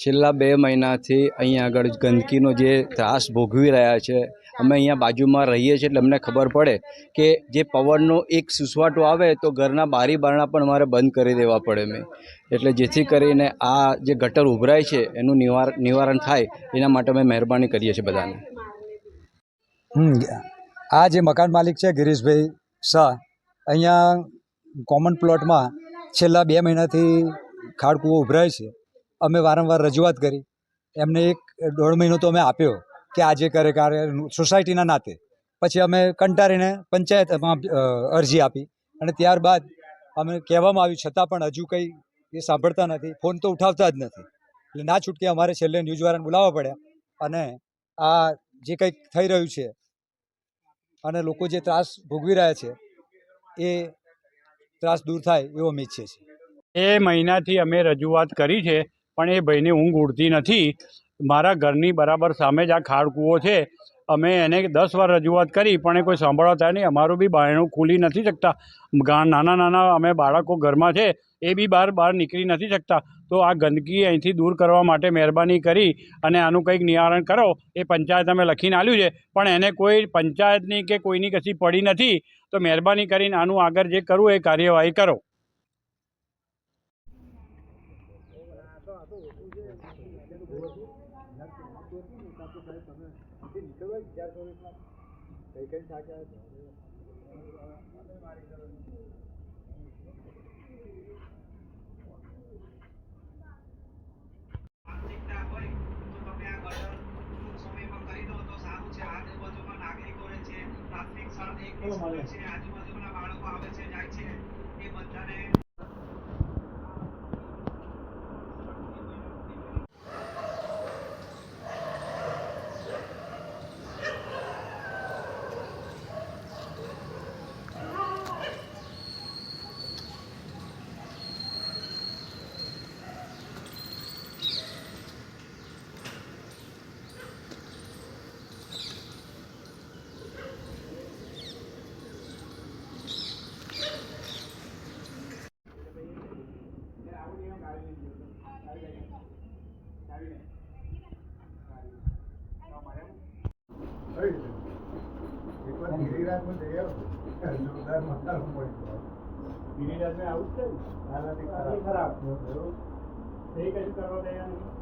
છેલ્લા બે મહિનાથી અહીંયા આગળ ગંદકીનો જે ત્રાસ ભોગવી રહ્યા છે અમે અહીંયા બાજુમાં રહીએ છીએ એટલે અમને ખબર પડે કે જે પવનનો એક સુસવાટો આવે તો ઘરના બારી બારણા પણ અમારે બંધ કરી દેવા પડે મેં. એટલે જેથી કરીને આ જે ગટર ઉભરાય છે, એનું નિવાર, નિવારણ થાય, એના માટે અમે મહેરબાની કરીએ છીએ બધાને. આ જે મકાન માલિક છે ગિરીશભાઈ શાહ, અહીંયા કોમન પ્લોટમાં છેલ્લા બે મહિનાથી ખાડકૂવો ઉભરાય છે. અમે વારંવાર રજૂઆત કરી. એમને એક દોઢ મહિનો તો અમે આપ્યો. કે આજે કરે કાર્ય સોસાયટીના નાતે. પછી અમે કંટાળીને પંચાયતમાં અરજી આપી. અને ત્યારબાદ અમે કહેવામાં આવ્યું, છતાં પણ હજુ કંઈ એ સાંભળતા નથી. ફોન તો ઉઠાવતા જ નથી. એટલે ના છૂટકે અમારે છેલ્લે ન્યૂઝવાળાને બોલાવવા પડ્યા. અને આ જે કંઈક થઈ રહ્યું છે અને લોકો જે ત્રાસ ભોગવી રહ્યા છે, એ ત્રાસ દૂર થાય એવો અમે ઈચ્છીએ છીએ. એ મહિનાથી અમે રજૂઆત કરી છે, પણ એ ભાઈને ઊંઘ ઉડતી નથી. મારા ઘરની બરાબર સામે જ આ ખાડકૂવો છે. અમે એને દસ વાર રજૂઆત કરી, પણ એ કોઈ સાંભળવા થાય નહીં. અમારું બી બાયણું ખુલી નથી શકતા. નાના નાના અમે બાળકો ઘરમાં છે, એ બી બહાર બહાર નીકળી નથી શકતા. તો આ ગંદકી અહીંથી દૂર કરવા માટે મહેરબાની કરી અને આનું કંઈક નિવારણ કરો. એ પંચાયત અમે લખીને આપ્યું છે, પણ એને કોઈ પંચાયતની કે કોઈની કશી પડી નથી. તો મહેરબાની કરીને આનું આગળ જે કરવું એ કાર્યવાહી કરો. માનસિકતા હોય તો તમે આ ગટર સમયમાં કરી દો તો સારું છે આજુબાજુમાં નાગરિકો રહે છે પ્રાથમિક એકની સ્કૂલ છે આજુબાજુના બાળકો આવે છે જાય છે એ બધાને ગિરિરાજને આવું જ છે ને ખરાબ. એ કશું કરવા તૈયાર નથી.